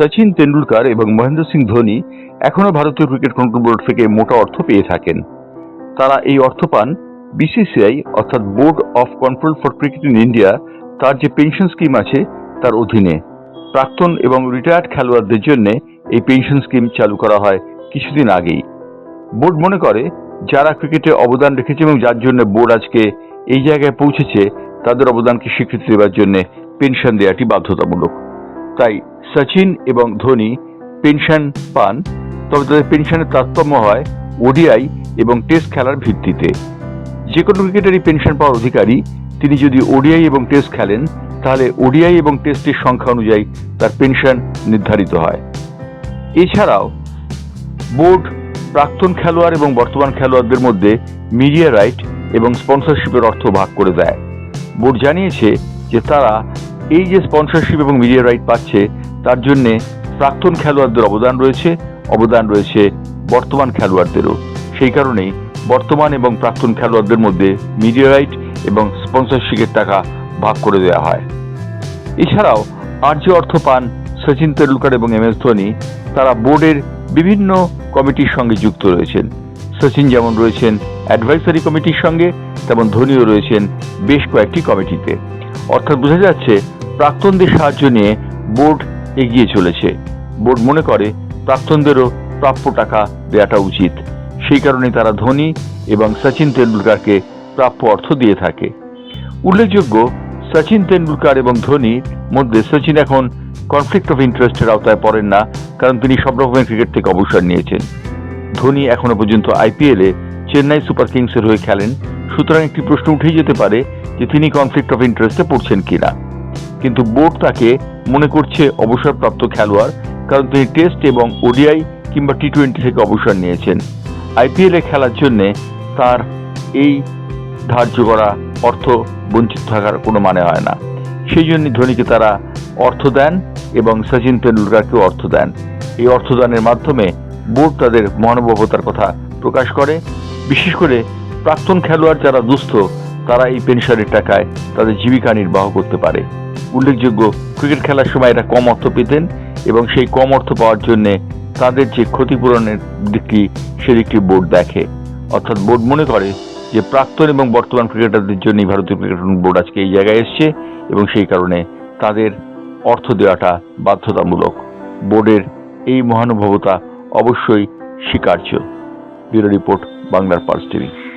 সচিন তেন্ডুলকার এবং মহেন্দ্র সিং ধোনি এখনও ভারতীয় ক্রিকেট কন্ট্রোল বোর্ড থেকে মোটা অর্থ পেয়ে থাকেন। তারা এই অর্থ পান বিসিসিআই অর্থাৎ board of control for cricket in India তার যে পেনশন স্কিম আছে, তার অধীনে। প্রাক্তন এবং রিটায়ার্ড খেলোয়াড়দের জন্য এই পেনশন স্কিম চালু করা হয় কিছুদিন আগেই। বোর্ড মনে করে, যারা ক্রিকেটে অবদান রেখেছে এবং যার জন্য বোর্ড আজকে এই জায়গায় পৌঁছেছে, তাদের অবদানকে স্বীকৃতি দেওয়ার জন্য পেনশন দেওয়াটি বাধ্যতামূলক। তাই সচিন এবং ধোনি পেনশন পান, তবে তাদের পেনশনের তারতম্য হয় ওডিআই এবং টেস্ট খেলার ভিত্তিতে। যে কোনো ক্রিকেটারই পেনশন পাওয়ার অধিকারী, তিনি যদি ওডিআই এবং টেস্ট খেলেন, তাহলে ওডিআই এবং টেস্টের সংখ্যা অনুযায়ী তার পেনশন নির্ধারিত হয়। এছাড়াও, বোর্ড প্রাক্তন খেলোয়াড় এবং বর্তমান খেলোয়াড়দের মধ্যে মিডিয়া রাইট এবং স্পন্সরশিপের অর্থ ভাগ করে দেয়। বোর্ড জানিয়েছে যে তারা এই যে স্পন্সরশিপ এবং মিডিয়া রাইট পাচ্ছে, তার জন্যে প্রাক্তন খেলোয়াড়দের অবদান রয়েছে অবদান রয়েছে বর্তমান খেলোয়াড়দেরও। সেই কারণেই বর্তমান এবং প্রাক্তন খেলোয়াড়দের মধ্যে মিডিয়া রাইট এবং স্পন্সরশিপের টাকা ভাগ করে দেওয়া হয়। এছাড়াও আর যে অর্থ পান সচিন তেন্ডুলকার এবং এম এস ধোনি, তারা বোর্ডের বিভিন্ন কমিটির সঙ্গে যুক্ত রয়েছেন। সচিন যেমন রয়েছেন অ্যাডভাইসারি কমিটির সঙ্গে, তেমন ধোনিও রয়েছেন বেশ কয়েকটি কমিটিতে। অর্থাৎ বোঝা যাচ্ছে প্রাক্তনদের সাহায্য নিয়ে বোর্ড এগিয়ে চলেছে। বোর্ড মনে করে, প্রাক্তনদেরও প্রাপ্য টাকা দেওয়াটা উচিত। সেই কারণে তারা ধোনি এবং সচিন তেন্ডুলকারকে প্রাপ্য অর্থ দিয়ে থাকে। উল্লেখযোগ্য, সচিন তেন্ডুলকার এবং ধোনির মধ্যে সচিন এখন কনফ্লিক্ট অফ ইন্টারেস্টের আওতায় পড়েন না, কারণ তিনি সব রকমের ক্রিকেট থেকে অবসর নিয়েছেন। ধোনি এখনও পর্যন্ত আইপিএলে চেন্নাই সুপার কিংসের হয়ে খেলেন। সুতরাং একটি প্রশ্ন উঠেই যেতে পারে যে তিনি কনফ্লিক্ট অফ ইন্টারেস্টে পড়ছেন কিনা। কিন্তু বোর্ড তাকে মনে করছে অবসরপ্রাপ্ত খেলোয়াড়, কারণ তিনি টেস্ট এবং ওডিআই কিংবা টি টোয়েন্টি থেকে অবসর নিয়েছেন। আইপিএলে খেলার জন্যে তার এই ধার্য করা অর্থ বঞ্চিত থাকার কোনো মানে হয় না। সেই জন্য ধোনিকে তারা অর্থ দেন এবং সচিন তেন্ডুলকারকেও অর্থ দেন। এই অর্থদানের মাধ্যমে বোর্ড তাদের মহানুভবতার কথা প্রকাশ করে। বিশেষ করে প্রাক্তন খেলোয়াড় যারা দুস্থ, তারা এই পেনশনের টাকায় তাদের জীবিকা নির্বাহ করতে পারে। উল্লেখযোগ্য ক্রিকেট খেলার সময় এটা কম অর্থ পেতেন এবং সেই কম অর্থ পাওয়ার জন্যে তাদের যে ক্ষতিপূরণের দিকটি, সেদিকটি বোর্ড দেখে। অর্থাৎ বোর্ড মনে করে যে প্রাক্তন এবং বর্তমান ক্রিকেটারদের জন্যই ভারতীয় ক্রিকেট বোর্ড আজকে এই জায়গায় এসছে এবং সেই কারণে তাদের অর্থ দেওয়াটা বাধ্যতামূলক। বোর্ডের এই মহানুভবতা অবশ্যই স্বীকার্য। ব্যুরো রিপোর্ট, বাংলার পার্স টিভি